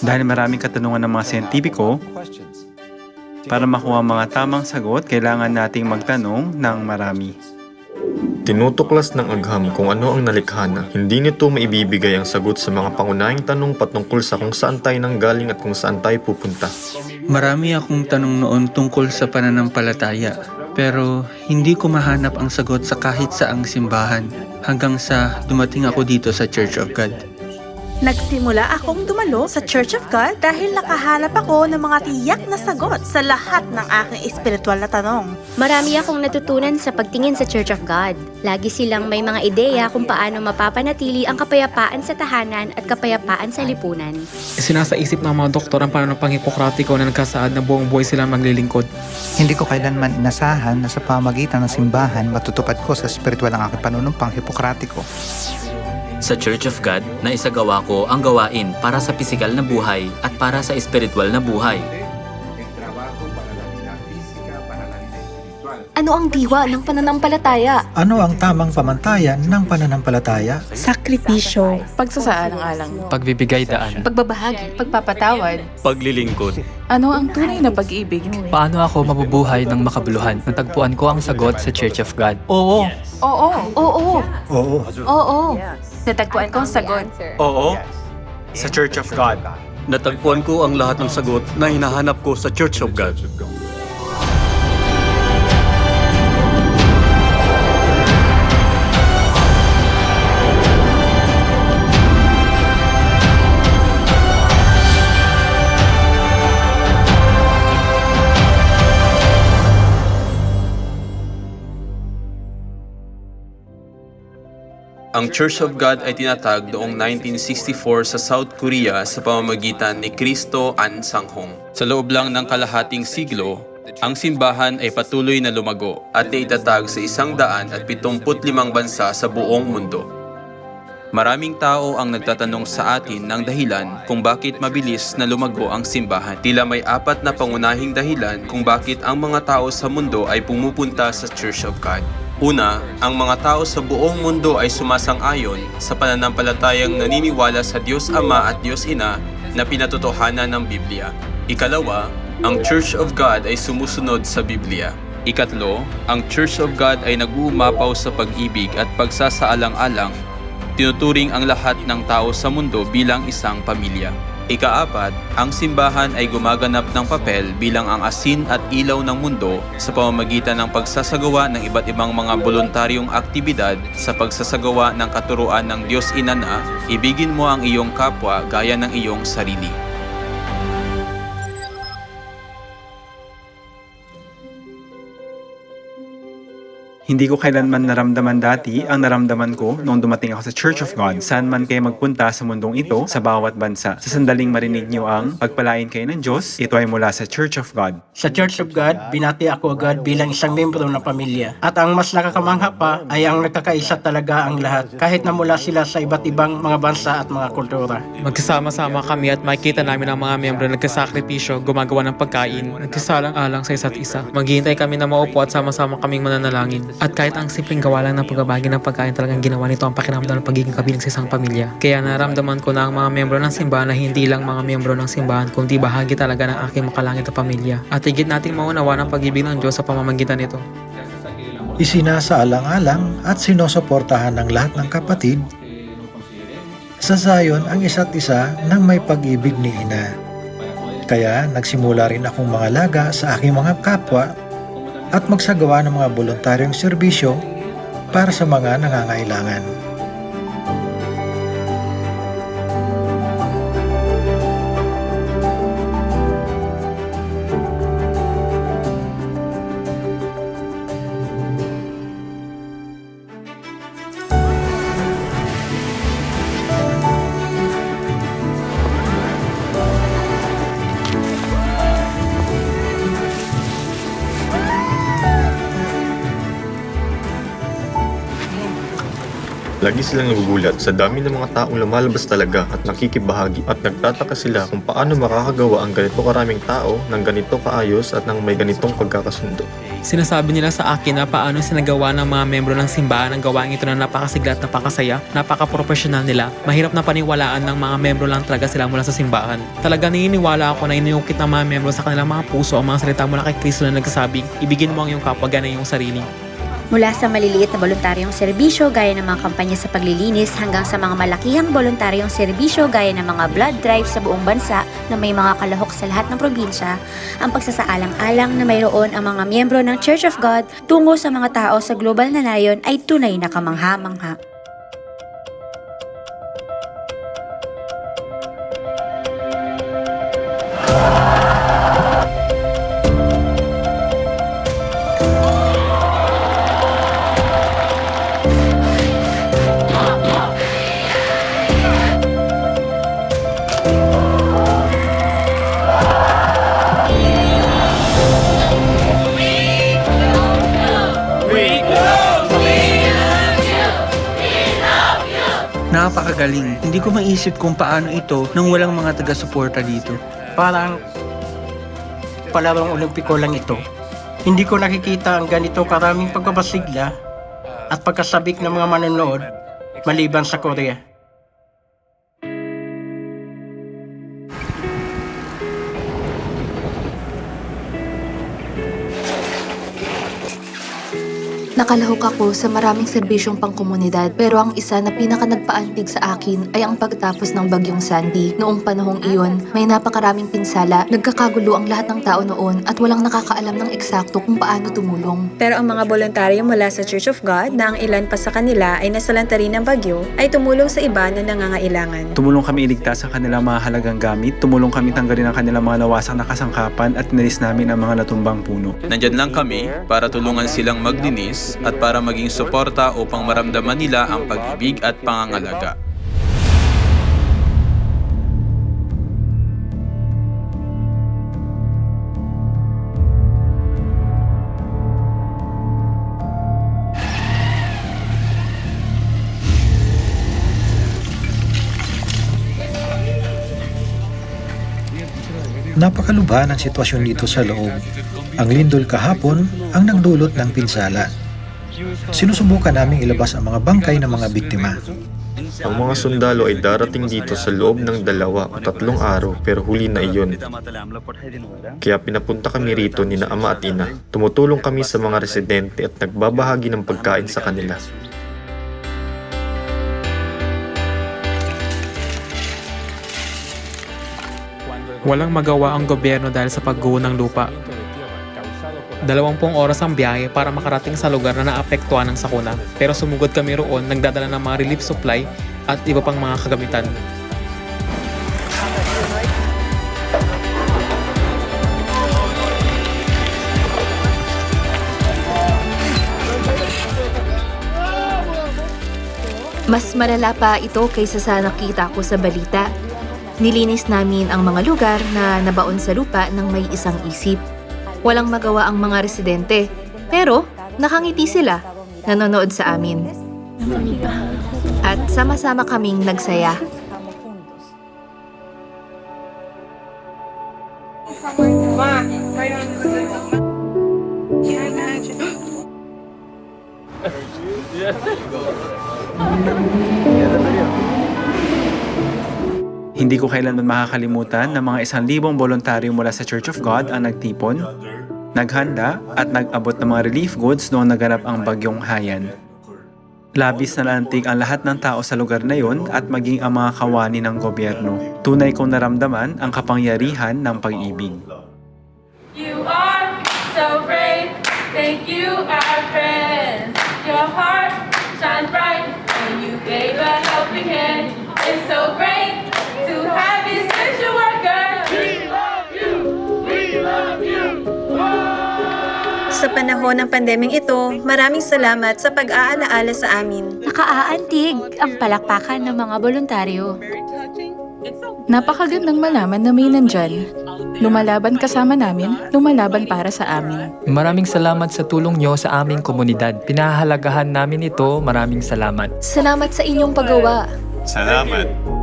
Dahil maraming katanungan ng mga siyentipiko, para makuha ang mga tamang sagot, kailangan nating magtanong ng marami. Tinutuklas ng agham kung ano ang nalikha na. Hindi nito maibibigay ang sagot sa mga pangunahing tanong patungkol sa kung saan tayo nanggaling at kung saan tayo pupunta. Marami akong tanong noon tungkol sa pananampalataya. Pero hindi ko mahanap ang sagot sa kahit saang simbahan hanggang sa dumating ako dito sa Church of God. Nagsimula akong dumalo sa Church of God dahil nakahanap ako ng mga tiyak na sagot sa lahat ng aking espiritual na tanong. Marami akong natutunan sa pagtingin sa Church of God. Lagi silang may mga ideya kung paano mapapanatili ang kapayapaan sa tahanan at kapayapaan sa lipunan. Sinasaisip ng mga doktor ang pananampang hipokratiko na nagkasaad na buong buhay sila maglilingkod. Hindi ko kailanman inasahan na sa pamagitan ng simbahan matutupad ko sa spiritual ang aking panunumpang hipokratiko. Sa Church of God, naisagawa ko ang gawain para sa pisikal na buhay at para sa espiritual na buhay. Ano ang diwa ng pananampalataya? Ano ang tamang pamantayan ng pananampalataya? Sakripisyo, pagsasaalang-alang, Pagbibigay daan. Pagbabahagi, pagpapatawad. Paglilingkod. Ano ang tunay na pag-ibig? Paano ako mabubuhay ng makabuluhan? Natagpuan ko ang sagot sa Church of God. Oo, Oo, Oo, Oo. oo. Natagpuan ko ang sagot. Oo, sa Church of God. Natagpuan ko ang lahat ng sagot na hinahanap ko sa Church of God. Ang Church of God ay tinatag noong 1964 sa South Korea sa pamamagitan ni Kristo An Sanghong. Sa loob lang ng kalahating siglo, ang simbahan ay patuloy na lumago at naitatag sa isang daan at 75 bansa sa buong mundo. Maraming tao ang nagtatanong sa atin ng dahilan kung bakit mabilis na lumago ang simbahan. Tila may apat na pangunahing dahilan kung bakit ang mga tao sa mundo ay pumupunta sa Church of God. Una, ang mga tao sa buong mundo ay sumasang-ayon sa pananampalatayang naniniwala sa Diyos Ama at Diyos Ina na pinatotohanan ng Biblia. Ikalawa, ang Church of God ay sumusunod sa Biblia. Ikatlo, ang Church of God ay nag-uumapaw sa pag-ibig at pagsasaalang-alang tinuturing ang lahat ng tao sa mundo bilang isang pamilya. Ikaapat, ang simbahan ay gumaganap ng papel bilang ang asin at ilaw ng mundo sa pamamagitan ng pagsasagawa ng iba't ibang mga voluntaryong aktibidad sa pagsasagawa ng katuruan ng Diyos Ina na ibigin mo ang iyong kapwa gaya ng iyong sarili. Hindi ko kailanman naramdaman dati ang naramdaman ko noong dumating ako sa Church of God. Saan man kayo magpunta sa mundong ito, sa bawat bansa. Sa sandaling marinig niyo ang pagpalain kayo ng Diyos, ito ay mula sa Church of God. Sa Church of God, binati ako agad bilang isang membro ng pamilya. At ang mas nakakamangha pa ay ang nagkakaisa talaga ang lahat, kahit na mula sila sa iba't ibang mga bansa at mga kultura. magkasama-sama kami at makikita namin ang mga miyembro na nagkasakripisyo, gumagawa ng pagkain, nagkasalang-alang sa isa't isa. Maghihintay kami na maupo at sama-sama kaming mananalangin. At kahit ang simpleng gawa lang ng pagbabagi ng pagkain talagang ginawa nito ang pakiramdam ng pagiging kabilang sa isang pamilya. Kaya naramdaman ko na ang mga miyembro ng simbahan na hindi lang mga miyembro ng simbahan kundi bahagi talaga ng aking makalangit na pamilya. At higit nating maunawa ng pag-ibig ng Diyos sa pamamagitan nito. Isinasaalang-alang at sinusuportahan ng lahat ng kapatid sa sayon ang isa't isa ng may pag-ibig ni Ina. Kaya nagsimula rin akong mga laga sa aking mga kapwa at magsagawa ng mga voluntaryong serbisyo para sa mga nangangailangan. Lagi silang nagugulat sa dami ng mga taong lumalabas talaga at nakikibahagi at nagtataka sila kung paano makakagawa ang ganito karaming tao ng ganito kaayos at ng may ganitong pagkakasundo. Sinasabi nila sa akin na paano sinagawa ng mga membro ng simbahan ang gawain ito na napakasigla at napakasaya, napaka-professional nila. Mahirap na paniwalaan ng mga membro lang talaga sila mula sa simbahan. Talaga naniniwala ako na iniukit ng mga membro sa kanilang mga puso ang mga salita mula kay Kristo na nagsasabing, ibigin mo ang iyong kapwa gana iyong sarili. Mula sa maliliit na voluntaryong serbisyo gaya ng mga kampanya sa paglilinis hanggang sa mga malakihang voluntaryong serbisyo gaya ng mga blood drive sa buong bansa na may mga kalahok sa lahat ng probinsya, ang pagsasaalang-alang na mayroon ang mga miyembro ng Church of God tungo sa mga tao sa global na nayon ay tunay na kamangha-mangha. Napakagaling. Hindi ko maisip kung paano ito nang walang mga taga-suporta dito. Parang palarong olimpiko lang ito. Hindi ko nakikita ang ganito karaming pagbabasigla at pagkasabik ng mga manonood maliban sa Korea. Nakalahok ako sa maraming serbisyong pangkomunidad pero ang isa na pinaka nagpaantig sa akin ay ang pagtapos ng bagyong Sandy. Noong panahong iyon, may napakaraming pinsala, nagkakagulo ang lahat ng tao noon at walang nakakaalam ng eksakto kung paano tumulong. Pero ang mga voluntaryo mula sa Church of God na ang ilan pa sa kanila ay nasalanta rin ng bagyo ay tumulong sa iba na nangangailangan. Tumulong kami iligtas ang kanilang mga halagang gamit, tumulong kami tanggalin ang kanilang mga nawasak na kasangkapan at nilis namin ang mga natumbang puno. Nandyan lang kami para tulungan silang at para maging suporta upang maramdaman nila ang pag-ibig at pangangalaga. Napakalubha ng sitwasyon dito sa loob. Ang lindol kahapon ang nagdulot ng pinsala. Sinusubukan naming ilabas ang mga bangkay ng mga biktima. Ang mga sundalo ay darating dito sa loob ng dalawa o tatlong araw pero huli na iyon. Kaya pinapunta kami rito ni na ama at ina. Tumutulong kami sa mga residente at nagbabahagi ng pagkain sa kanila. Walang magawa ang gobyerno dahil sa pagguho ng lupa. Dalawampung oras ang biyahe para makarating sa lugar na naapektuhan ng sakuna. Pero sumugod kami roon, nagdadala ng mga relief supply at iba pang mga kagamitan. Mas malala pa ito kaysa sa nakita ko sa balita. Nilinis namin ang mga lugar na nabaon sa lupa ng may isang isip. Walang magawa ang mga residente, pero nakangiti sila, nanonood sa amin. At sama-sama kaming nagsaya. Hindi ko kailanman makakalimutan na mga isang libong voluntaryo mula sa Church of God ang nagtipon, naghanda at nag-abot ng mga relief goods noong naganap ang bagyong Hayan. Labis na naantig ang lahat ng tao sa lugar na yon at maging ang mga kawani ng gobyerno. Tunay kong naramdaman ang kapangyarihan ng pag-ibig. You are so brave. Thank you, our friends. Sa panahon ng pandeming ito, maraming salamat sa pag-aalaala sa amin. Nakaaantig ang palakpakan ng mga voluntaryo. Napakagandang malaman na may nandyan. Lumalaban kasama namin, lumalaban para sa amin. Maraming salamat sa tulong nyo sa aming komunidad. Pinahahalagahan namin ito. Maraming salamat. Salamat sa inyong paggawa. Salamat.